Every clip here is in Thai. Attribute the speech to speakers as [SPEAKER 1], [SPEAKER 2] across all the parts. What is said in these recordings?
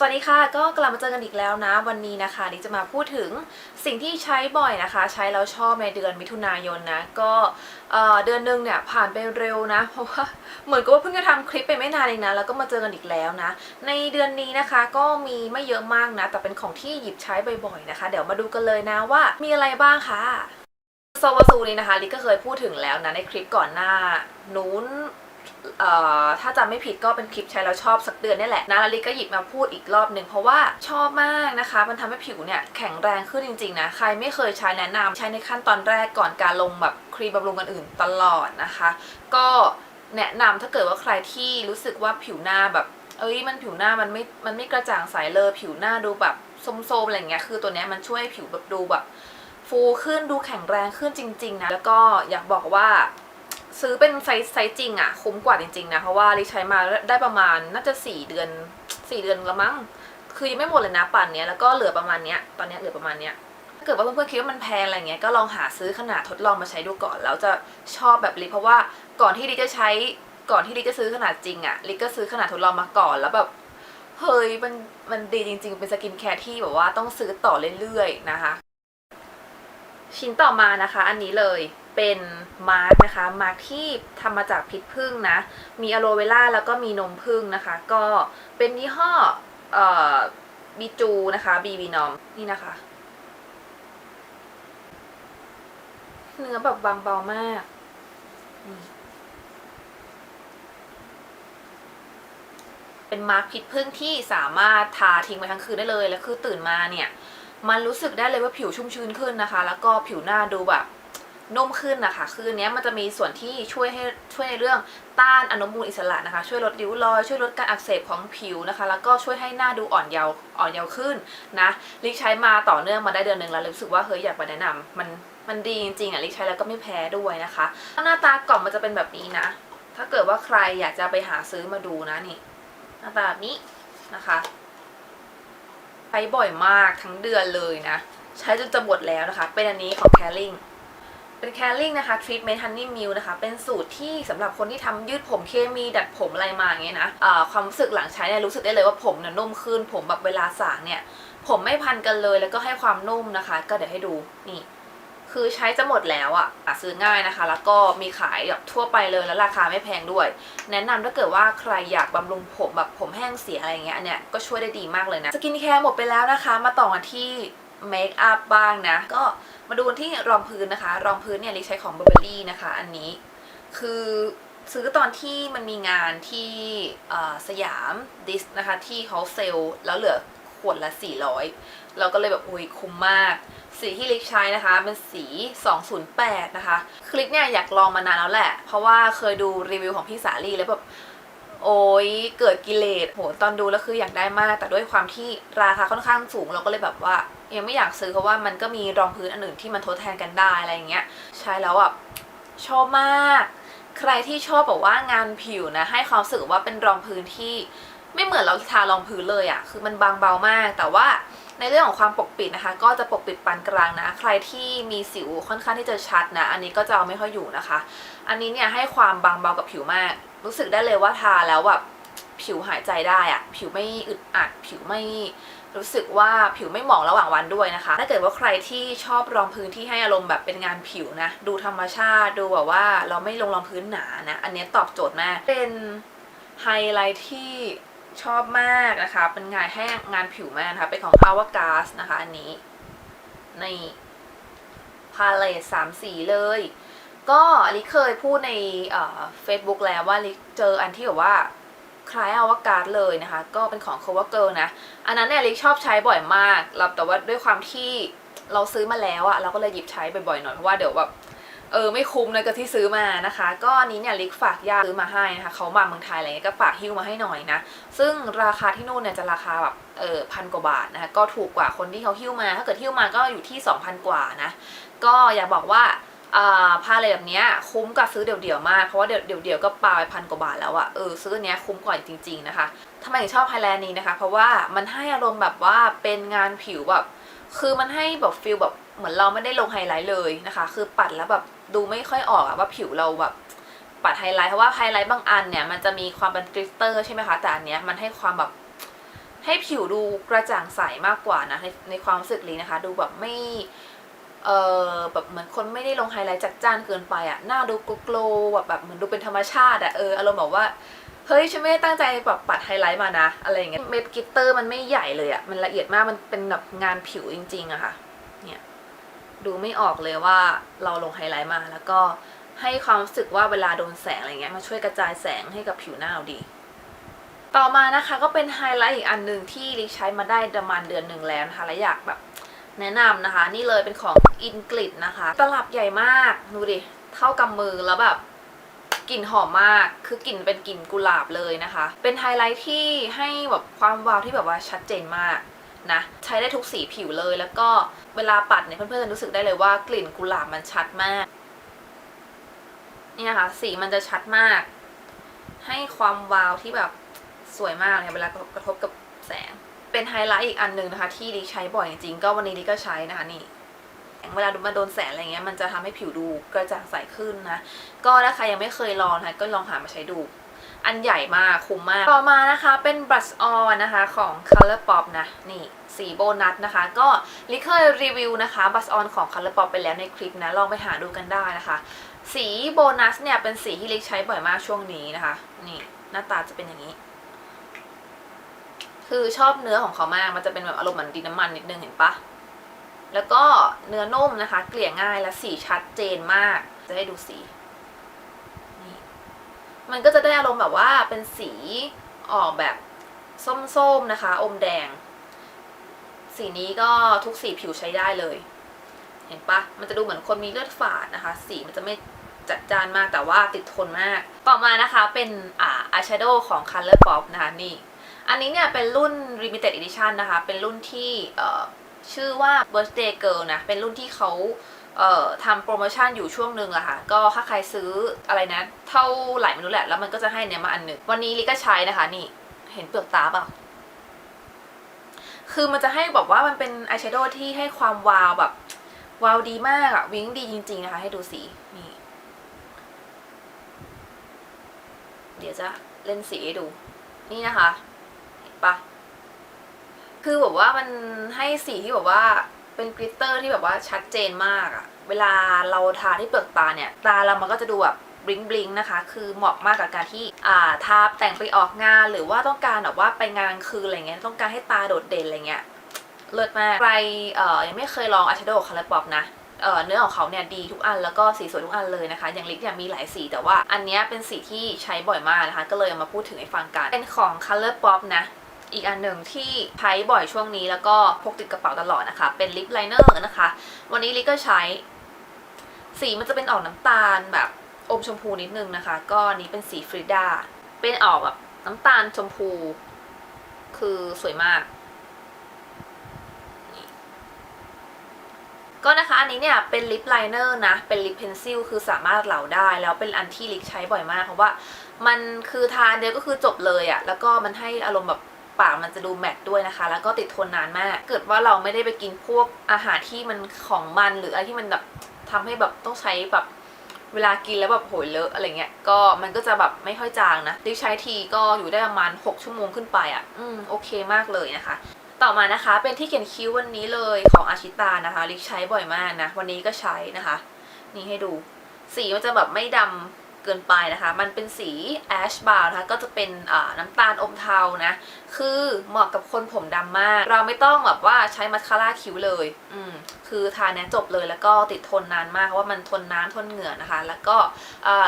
[SPEAKER 1] สวัสดีค่ะ ก็กลับมาเจอกันอีกแล้วนะ วันนี้นะคะดิจะมาพูดถึงสิ่งที่ใช้บ่อยนะคะ ใช้แล้วชอบในเดือนมิถุนายนนะ ก็เอ่อเดือนหนึงเนี่ยผ่านไปเร็วนะ เพราะว่าเหมือนกับว่าเพิ่งจะทำคลิปไปไม่นานเองนะ แล้วก็มาเจอกันอีกแล้วนะ ในเดือนนี้นะคะก็มีไม่เยอะมากนะ แต่เป็นของที่หยิบใช้บ่อยๆนะคะ เดี๋ยวมาดูกันเลยนะว่ามีอะไรบ้างค่ะโซวาซูนี่นะคะลิก็เคยพูดถึงแล้วนะในคลิปก่อนหน้านู้น ถ้าจำไม่ผิดก็เป็นคลิปใช้แล้วชอบสักเดือนนี่แหละนะลลิกก็หยิบมาพูดอีกรอบหนึ่งเพราะว่าชอบมากนะคะ มันทำให้ผิวเนี่ยแข็งแรงขึ้นจริงๆนะใครไม่เคยใช้แนะนำใช้ในขั้นตอนแรกก่อนการลงแบบครีมบำรุงกันอื่นตลอดนะคะ ก็แนะนำถ้าเกิดว่าใครที่รู้สึกว่าผิวหน้าแบบเอ้ยมันผิวหน้ามันไม่มันไม่กระจ่างใสเลยผิวหน้าดูแบบโซมๆอะไรเงี้ยคือตัวเนี้ยมันช่วยให้ผิวแบบดูแบบฟูขึ้นดูแข็งแรงขึ้นจริง ๆนะแล้วก็อยากบอกว่า ซื้อเป็นไซส์ไซส์จริงอะคุ้มกว่าจริงๆนะเพราะว่าลิใช้มาได้ประมาณน่าจะ4เดือน4เดือนละมั้งคือยังไม่หมดเลยนะป่านเนี้ยแล้วก็เหลือประมาณเนี้ยตอนเนี้ยเหลือประมาณเนี้ยถ้าเกิดว่าเพื่อนๆคิดว่ามันแพงอะไรเงี้ยก็ลองหาซื้อขนาดทดลองมาใช้ดูก่อนแล้วจะชอบแบบลิเพราะว่าก่อนที่ลิจะใช้ก่อนที่ลิจะซื้อขนาดจริงอะลิก็ซื้อขนาดทดลองมาก่อนแล้วแบบเฮ้ยมันมันดีจริง ๆ เป็นสกินแคร์ที่แบบว่าต้องซื้อต่อเรื่อยๆนะคะ ชิ้นต่อมานะคะ อันนี้เลย เป็นมาร์กนะคะ มาร์กที่ทำมาจากพิษผึ้งนะ มีอะโลเวล่าแล้วก็มีนมผึ้งนะคะ ก็เป็นยี่ห้อเอ่อบีจูนะคะบีบีนอมนี่นะคะ เนื้อแบบบางเบามากเป็นมาร์กพิษผึ้งที่สามารถทาทิ้งไว้ทั้งคืนได้เลย แล้วคือตื่นมาเนี่ย มันรู้สึกได้เลยว่าผิวชุ่มชื้นขึ้นนะคะ แล้วก็ผิวหน้าดูแบบ นุ่มขึ้นนะคะคืออนเนี้ยมันจะมีส่วนที่ช่วยให้ช่วยในเรื่องต้านอนุมูลอิสระนะคะ ช่วยลดริ้วรอย ช่วยลดการอักเสบของผิวนะคะ แล้วก็ช่วยให้หน้าดูอ่อนเยาว์อ่อนเยาว์ขึ้นนะลิกใช้มาต่อเนื่องมาได้เดือนหนึ่งแล้วรู้สึกว่าเฮ้ยอยากมาแนะนำมันมันดีจริงๆอะลิกใช้แล้วก็ไม่แพ้ด้วยนะคะหน้าตากล่องมันจะเป็นแบบนี้นะ ถ้าเกิดว่าใครอยากจะไปหาซื้อมาดูนะนี่ หน้าตาแบบนี้นะคะใช้บ่อยมากทั้งเดือนเลยนะ ใช้จนจะหมดแล้วนะคะ เป็นอันนี้ของ Caring เป็น Caring นะคะ Treatment Honey Milk นะคะ เป็นสูตรที่สำหรับคนที่ทำยืดผมเคมีดัดผมอะไรมาอย่างเงี้ยนะความรู้สึกหลังใช้เนี่ยรู้สึกได้เลยว่าผมเนี่ยนุ่มขึ้น ผมแบบเวลาสางเนี่ย ผมไม่พันกันเลยแล้วก็ให้ความนุ่มนะคะ ก็เดี๋ยวให้ดูนี่คือใช้จะหมดแล้วอะหาซื้อง่ายนะคะ แล้วก็มีขายแบบทั่วไปเลยแล้วราคาไม่แพงด้วย แนะนำถ้าเกิดว่าใครอยากบำรุงผมแบบผมแห้งเสียอะไรเงี้ยเนี้ยก็ช่วยได้ดีมากเลยนะ สกินแคร์หมดไปแล้วนะคะ มาต่อกันที่เมคอัพบ้างนะ ก็ มาดูที่รองพื้นนะคะ รองพื้นเนี่ยลิใช้ของ Burberry นะคะ อันนี้คือซื้อตอนที่มันมีงานที่สยามดิสนะคะ ที่เขาเซลล์แล้วเหลือขวดละ 400 เราก็เลยแบบอุ้ยคุ้มมาก สีที่ลิกใช้นะคะเป็นสี 208 นะคะ คลิกเนี่ยอยากลองมานานแล้วแหละ เพราะว่าเคยดูรีวิวของพี่สาลีแล้วแบบ โอ้ยเกิดกิเลสโหตอนดูแล้วคืออยากได้มาก แต่ด้วยความที่ราคาค่อนข้างสูงเราก็เลยแบบว่า ยังไม่อยากซื้อเพราะว่ามันก็มีรองพื้นอันอื่นที่มันทดแทนกันได้อะไรอย่างเงี้ยใช้แล้วอะชอบมาก ใครที่ชอบบอกว่างานผิวนะ ให้ความรู้สึกว่าเป็นรองพื้นที่ไม่เหมือนเราทารองพื้นเลยอะคือมันบางเบามาก แต่ว่าในเรื่องของความปกปิดนะคะ ก็จะปกปิดปานกลางนะ ใครที่มีสิวค่อนข้างที่จะชัดนะ อันนี้ก็จะเอาไม่ค่อยอยู่นะคะ อันนี้เนี่ยให้ความบางเบากับผิวมาก รู้สึกได้เลยว่าทาแล้วแบบผิวหายใจได้อะผิวไม่อึดอัด ผิวไม่รู้สึกว่าผิวไม่หมองระหว่างวันด้วยนะคะ ถ้าเกิดว่าใครที่ชอบรองพื้นที่ให้อารมณ์แบบเป็นงานผิวนะ ดูธรรมชาติดูแบบว่าเราไม่ลงรองพื้นหนานะ อันนี้ตอบโจทย์มาก เป็นไฮไลท์ที่ชอบมากนะคะ เป็นงานให้งงานผิวมากนะคะ เป็นของ Hourglass นะคะ อันนี้ ในพาเลตสามสีเลย ก็ลิเคยพูดในเฟซบุ๊กแล้วว่าลิเจออันที่แบบว่าคล้ายอวกาศเลยนะคะ ก็เป็นของ Cover Girl นะ อันนั้นเนี่ยลิชอบใช้บ่อยมากแล้วแต่ว่าด้วยความที่เราซื้อมาแล้วอะเราก็เลยหยิบใช้บ่อยๆหน่อยเพราะว่าเดี๋ยวแบบเออไม่คุ้มนะกับที่ซื้อมานะคะ ก็อันนี้เนี่ยลิกฝากญาติซื้อมาให้นะคะเขามาเมืองไทยอะไรเงี้ยก็ฝากฮิ้วมาให้หน่อยนะ ซึ่งราคาที่นู่นเนี่ยจะราคาแบบเออพันกว่าบาทนะคะก็ถูกกว่าคนที่เขาหิ้วมา ถ้าเกิดหิ้วมาก็อยู่ที่ 2,000 กว่านะ ก็อยากบอกว่า อ่าผ้าอะไรแบบเนี้ยคุ้มกับซื้อเดี่ยวๆมาก เพราะว่าเดี่ยวๆก็ปาไปพันกว่าบาทแล้วอะเออซื้อเนี้ยคุ้มกว่าจริง ๆนะคะทำไมถึงชอบไฮแลนด์นี้นะคะ เพราะว่ามันให้อารมณ์แบบว่าเป็นงานผิวแบบ คือมันให้แบบฟิลแบบเหมือนเราไม่ได้ลงไฮไลท์เลยนะคะ คือปัดแล้วแบบดูไม่ค่อยออกอะว่าผิวเราแบบปัดไฮไลท์เพราะว่าไฮไลท์บางอันเนี่ยมันจะมีความเป็นกลิตเตอร์ใช่ไหมคะแต่อันเนี้ยมันให้ความแบบให้ผิวดูกระจ่างใสมากกว่านะในในความรู้สึกลีนะคะ ดูแบบไม่ เออแบบเหมือนคนไม่ได้ลงไฮไลท์จัดจ้านเกินไปอะหน้าดูโกลว์แบบแบบเหมือนดูเป็นธรรมชาติอะเอออารมณ์แบบว่าเฮ้ยฉันไม่ได้ตั้งใจแบบปัดไฮไลท์มานะอะไรอย่างเงี้ยเม็ดกิตเตอร์มันไม่ใหญ่เลยอะมันละเอียดมากมันเป็นแบบงานผิวจริงๆอะค่ะเนี่ยดูไม่ออกเลยว่าเราลงไฮไลท์มาแล้วก็ให้ความรู้สึกว่าเวลาโดนแสงอะไรเงี้ยมันช่วยกระจายแสงให้กับผิวหน้าเราดี ต่อมานะคะก็เป็นไฮไลท์อีกอันหนึ่งที่ลิใช้มาได้ประมาณเดือนหนึ่งแล้วนะคะและอยากแบบ แนะนำนะคะ นี่เลยเป็นของอินกลิดนะคะ ตลับใหญ่มาก ดูดิ เท่ากำมือแล้วแบบกลิ่นหอมมาก คือกลิ่นเป็นกลิ่นกุหลาบเลยนะคะ เป็นไฮไลท์ที่ให้แบบความวาวที่แบบว่าชัดเจนมากนะ ใช้ได้ทุกสีผิวเลย แล้วก็เวลาปัดเนี่ยเพื่อนๆจะรู้สึกได้เลยว่ากลิ่นกุหลาบมันชัดมาก นี่นะคะ สีมันจะชัดมาก ให้ความวาวที่แบบสวยมากเลยเวลากระทบกับแสง เป็นไฮไลท์อีกอันหนึ่งนะคะ ที่ลิใช้บ่อยจริงๆก็วันนี้ลิก็ใช้นะคะนี่เวลามาโดนแสงอะไรเงี้ยมันจะทำให้ผิวดูกระจ่างใสขึ้นนะ ก็ถ้าใครยังไม่เคยลองนะคะก็ลองหามาใช้ดูอันใหญ่มากคุ้มมาก ต่อมานะคะเป็นบลัชออนนะคะของ Color Pop นะ นี่สีโบนัสนะคะ ก็ลิเคยรีวิวนะคะบลัชออนของ Color Pop ไปแล้วในคลิปนะ ลองไปหาดูกันได้นะคะ สีโบนัสเนี่ยเป็นสีที่ลิกใช้บ่อยมากช่วงนี้นะคะ นี่หน้าตาจะเป็นอย่างนี้ คือชอบเนื้อของเขามาก มันจะเป็นแบบอารมณ์เหมือนดินน้ำมันนิดนึงเห็นปะแล้วก็เนื้อนุ่มนะคะ เกลี่ยง่ายและสีชัดเจนมาก จะให้ดูสีนี่มันก็จะได้อารมณ์แบบว่าเป็นสีออกแบบส้มๆนะคะ อมแดง สีนี้ก็ทุกสีผิวใช้ได้เลย เห็นปะมันจะดูเหมือนคนมีเลือดฝาดนะคะ สีมันจะไม่จัดจานมากแต่ว่าติดทนมาก ต่อมานะคะเป็นอ่าอายแชโดว์ของ Color Pop นะคะนี่ อันนี้เนี่ยเป็นรุ่น limited edition นะคะ เป็นรุ่นที่ชื่อว่า birthday girl นะ เป็นรุ่นที่เขาเทำโปรโมชั่นอยู่ช่วงหนึ่งอะค่ะ ก็ถ้าใครซื้ออะไรนะ เท่าไหร่ไม่รู้แหละ แล้วมันก็จะให้เนี่ยมาอันหนึ่ง วันนี้ลิก็ใช้นะคะ นี่ เห็นเปลือกตาเปล่าคือมันจะให้แบบว่ามันเป็นอายแชโดว์ที่ให้ความวาวแบบ วาวดีมากอะวิ้งดีจริง ๆ นะคะ ให้ดูสี นี่ เดี๋ยวจะเล่นสีให้ดู นี่นะคะ ปะคือแบบว่ามันให้สีที่แบบว่าเป็นกลิตเตอร์ที่แบบว่าชัดเจนมากอะเวลาเราทาที่เปลือกตาเนี่ย ตาเรามันก็จะดูแบบบลิงบลิงนะคะ คือเหมาะมากกับการที่อ่าทาแต่งไปออกงานหรือว่าต้องการแบบว่าไปงานคืนอะไรเงี้ยต้องการให้ตาโดดเด่นอะไรเงี้ยเลิศมากใครเอ่อยังไม่เคยลองอายแชโดว์คาร์ปอบนะเเนื้อของเขาเนี่ยดีทุกอันแล้วก็สีสวยทุกอันเลยนะคะ อย่างลิกเนี่ยมีหลายสีแต่ว่าอันนี้เป็นสีที่ใช้บ่อยมากนะคะ ก็เลยเอามาพูดถึงให้ฟังกันเป็นของ Color Pop นะ อีกอันหนึ่งที่ใช้บ่อยช่วงนี้แล้วก็พกติดกระเป๋าตลอดนะคะ เป็นลิปไลเนอร์นะคะ วันนี้ลิก็ใช้ สีมันจะเป็นออกน้ำตาลแบบอมชมพูนิดนึงนะคะ ก็นนี้เป็นสีฟริดาเป็นออกแบบน้ำตาลชมพู คือสวยมากก็นะคะอันนี้เนี่ยเป็นลิปไลเนอร์นะ เป็นลิปเพนซิลคือสามารถเหลาได้ แล้วเป็นอันที่ลิกใช้บ่อยมากเพราะว่า มันคือทานเดียวก็คือจบเลยอะแล้วก็มันให้อารมณ์แบบ ปากมันจะดูแมตต์ด้วยนะคะ แล้วก็ติดทนนานมาก เกิดว่าเราไม่ได้ไปกินพวกอาหารที่มันของมันหรืออะไรที่มันแบบทำให้แบบต้องใช้แบบเวลากินแล้วแบบโหยเลอะอะไรเงี้ย ก็มันก็จะแบบไม่ค่อยจางนะลิใช้ทีก็อยู่ได้ประมาณ 6 ชั่วโมงขึ้นไปอะอืมโอเคมากเลยนะคะ ต่อมานะคะ เป็นที่เขียนคิ้ววันนี้เลยของอาชิตานะคะลิกใช้บ่อยมากนะ วันนี้ก็ใช้นะคะ นี่ให้ดู สีมันจะแบบไม่ดำ เกินไปนะคะ มันเป็นสีแอชบาร์นะคะก็จะเป็นน้ำตาลอมเทานะ คือเหมาะกับคนผมดำมาก เราไม่ต้องแบบว่าใช้มัสคาร่าคิ้วเลย อืมคือทาเนี้ยจบเลยแล้วก็ติดทนนานมากเพราะว่ามันทนน้ำทนเหงื่อนะคะ แล้วก็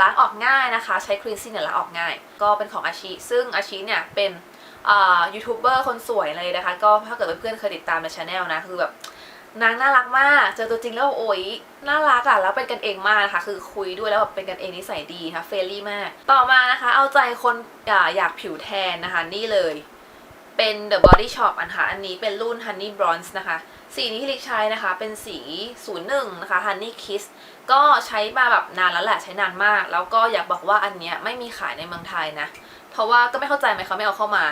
[SPEAKER 1] ล้างออกง่ายนะคะ ใช้ครีนซิ่งเนี่ยล้างออกง่าย ก็เป็นของอาชิซึ่งอาชิเนี่ยเป็นยูทูบเบอร์คนสวยเลยนะคะ ก็ถ้าเกิดเพื่อนๆเคยติดตามในช anel นะ คือแบบ นางน่ารักมาก เจอตัวจริงแล้วโอ้ยน่ารักอะแล้วเป็นกันเองมากนะคะ คือคุยด้วยแล้วแบบเป็นกันเองนิสัยดีนะคะเฟรนลี่มาก ต่อมานะคะ เอาใจคนอ่าอยากผิวแทนนะคะ นี่เลยเป็น The Body Shop อันค่ะ อันนี้เป็นรุ่น Honey Bronze นะคะ สีนี้ที่ลิกใช้นะคะ เป็นสี 01 นะคะ Honey Kiss ก็ใช้มาแบบนานแล้วแหละ ใช้นานมาก แล้วก็อยากบอกว่าอันเนี้ยไม่มีขายในเมืองไทยนะ เพราะว่าก็ไม่เข้าใจไหมเขาไม่เอาเข้ามา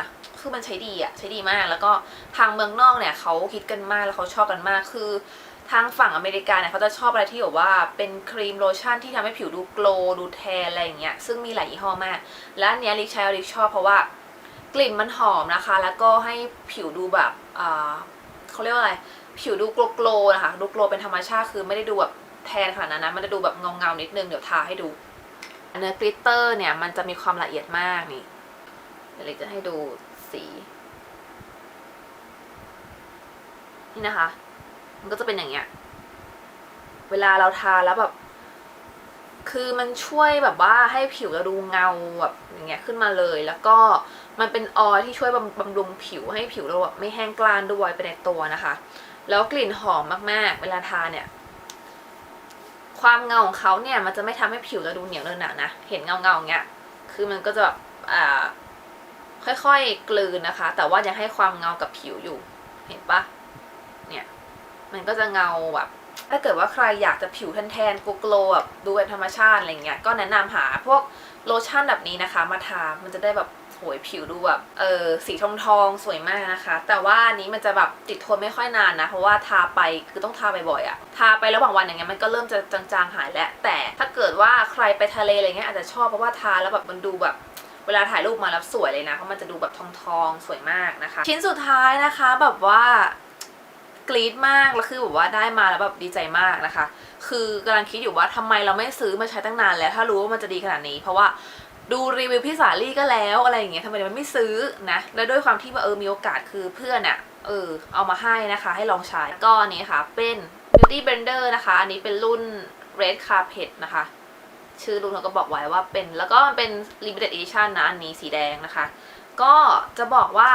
[SPEAKER 1] คือมันใช้ดีอะใช้ดีมาก แล้วก็ทางเมืองนอกเนี่ยเขาคิดกันมากแล้วเขาชอบกันมากคือทางฝั่งอเมริกาเนี่ยเขาจะชอบอะไรที่แบบว่าเป็นครีมโลชั่นที่ทำให้ผิวดูโกลดูแทนอะไรอย่างเงี้ยซึ่งมีหลายยี่ห้อมาก และอันเนี้ยลิกใช้ลิกชอบเพราะว่ากลิ่นมันหอมนะคะ แล้วก็ให้ผิวดูแบบอ่าเขาเรียกว่าอะไร ผิวดูโกลโกลนะคะดูโกลเป็นธรรมชาติคือไม่ได้ดูแบบแทนขนาดนั้นนะมันจะดูแบบเงาเงานิดนึงเดี๋ยวทาให้ดูเนื้อกลิตเตอร์เนี่ยมันจะมีความละเอียดมากนี่เดี๋ยวล็กจะให้ดู สีนี่นะคะ มันก็จะเป็นอย่างเงี้ย เวลาเราทาแล้วแบบ คือมันช่วยแบบว่าให้ผิวเราดูเงาแบบอย่างเงี้ยขึ้นมาเลย แล้วก็มันเป็นออยล์ที่ช่วยบำบำรุงผิวให้ผิวเราแบบไม่แห้งกร้านด้วยไปในตัวนะคะ แล้วกลิ่นหอมมากๆ เวลาทาเนี่ย ความเงาของเขาเนี่ย มันจะไม่ทำให้ผิวเราดูเหนียวเนอะหนะนะ เห็นเงาเงาๆเงี้ย คือมันก็จะแบบอ่า ค่อยๆกลืนนะคะ แต่ว่ายังให้ความเงากับผิวอยู่ เห็นปะเนี่ยมันก็จะเงาแบบถ้าเกิดว่าใครอยากจะผิวแทนๆโกลๆแบบดูเป็นธรรมชาติอะไรเงี้ยก็แนะนำหาพวกโลชั่นแบบนี้นะคะ มาทา มันจะได้แบบโหยผิวดูแบบเออสีทองทองๆสวยมากนะคะ แต่ว่าอันนี้มันจะแบบติดทนไม่ค่อยนานนะ เพราะว่าทาไปคือต้องทาบ่อยๆอะทาไประหว่างวันอย่างเงี้ยมันก็เริ่มจะจางๆหายแล้วแต่ถ้าเกิดว่าใครไปทะเลอะไรเงี้ยอาจจะชอบเพราะว่าทาแล้วแบบมันดูแบบ เวลาถ่ายรูปมาแล้วสวยเลยนะเพราะมันจะดูแบบทองทองๆสวยมากนะคะ ชิ้นสุดท้ายนะคะแบบว่ากรี๊ดมากแล้วคือแบบว่าได้มาแล้วแบบดีใจมากนะคะ คือกำลังคิดอยู่ว่าทำไมเราไม่ซื้อมาใช้ตั้งนานแล้ว ถ้ารู้ว่ามันจะดีขนาดนี้ เพราะว่าดูรีวิวพี่สาลี่ก็แล้วอะไรอย่างเงี้ยทำไมเราไม่ซื้อนะ แล้วด้วยความที่ว่าเออมีโอกาสคือเพื่อนอะเออเอามาให้นะคะ ให้ลองใช้ก็อันนี้ค่ะ เป็น Beauty Blender นะคะ อันนี้เป็นรุ่น Red Carpet นะคะ ชื่อรุ่นเขาก็บอกไว้ว่าเป็นแล้วก็มันเป็น limited edition นะอันนี้สีแดงนะคะ ก็จะบอกว่า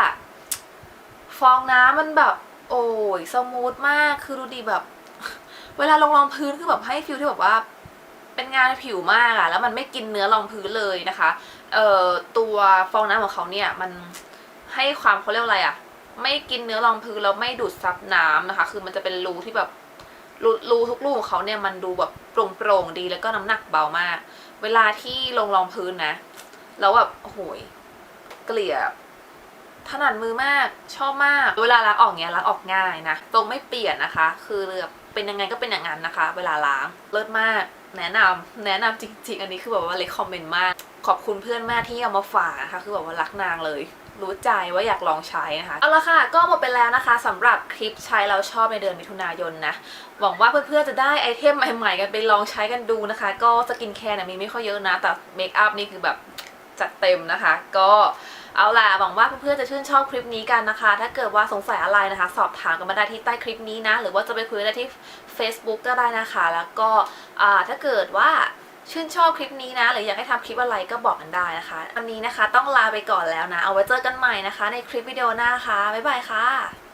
[SPEAKER 1] ฟองน้ำมันแบบ โอ้ยสมูทมากคือดูดีแบบ เวลาลงรองพื้นคือแบบให้ฟิลที่แบบว่า เป็นงานผิวมากอะแล้วมันไม่กินเนื้อรองพื้นเลยนะคะเอ่อตัวฟองน้ำของเขาเนี่ยมันให้ความเขาเรียกอะไรอะไม่กินเนื้อรองพื้นแล้วไม่ดูดซับน้ำนะคะ คือมันจะเป็นรูที่แบบ รูทุกรูของเขาเนี่ยมันดูแบบโปร่งๆดีแล้วก็น้ำหนักเบามาก เวลาที่ลงรองพื้นนะ แล้วแบบโอ้โหเกลี่ยถนัดมือมากชอบมาก เวลาล้างออกเนี้ยล้างออกง่ายนะตรงไม่เปลี่ยนนะคะ คือแบบเป็นยังไงก็เป็นอย่างนั้นนะคะ เวลาล้างเลิศมาก แนะนำแนะนำจริง ๆ อันนี้คือแบบว่าเลยคอมเมนต์มาก ขอบคุณเพื่อนมากที่เอามาฝากนะคะคือแบบว่ารักนางเลย รู้ใจว่าอยากลองใช้นะคะ เอาละค่ะก็หมดไปแล้วนะคะสำหรับคลิปใช้เราชอบในเดือนมิถุนายนนะ หวังว่าเพื่อนๆจะได้ไอเทมใหม่ๆกันไปลองใช้กันดูนะคะ ก็สกินแคร์เนี่ยมีไม่ค่อยเยอะนะ แต่เมคอัพนี่คือแบบจัดเต็มนะคะ ก็เอาล่ะหวังว่าเพื่อนๆจะชื่นชอบคลิปนี้กันนะคะ ถ้าเกิดว่าสงสัยอะไรนะคะ สอบถามกันมาได้ที่ใต้คลิปนี้นะ หรือว่าจะไปคุยได้ที่ Facebook ก็ได้นะคะ แล้วก็อ่าถ้าเกิดว่า ชื่นชอบคลิปนี้นะ หรืออยากให้ทำคลิปอะไรก็บอกกันได้นะคะวันนี้นะคะต้องลาไปก่อนแล้วนะ เอาไว้เจอกันใหม่นะคะ ในคลิปวิดีโอหน้าค่ะบ๊ายบายค่ะ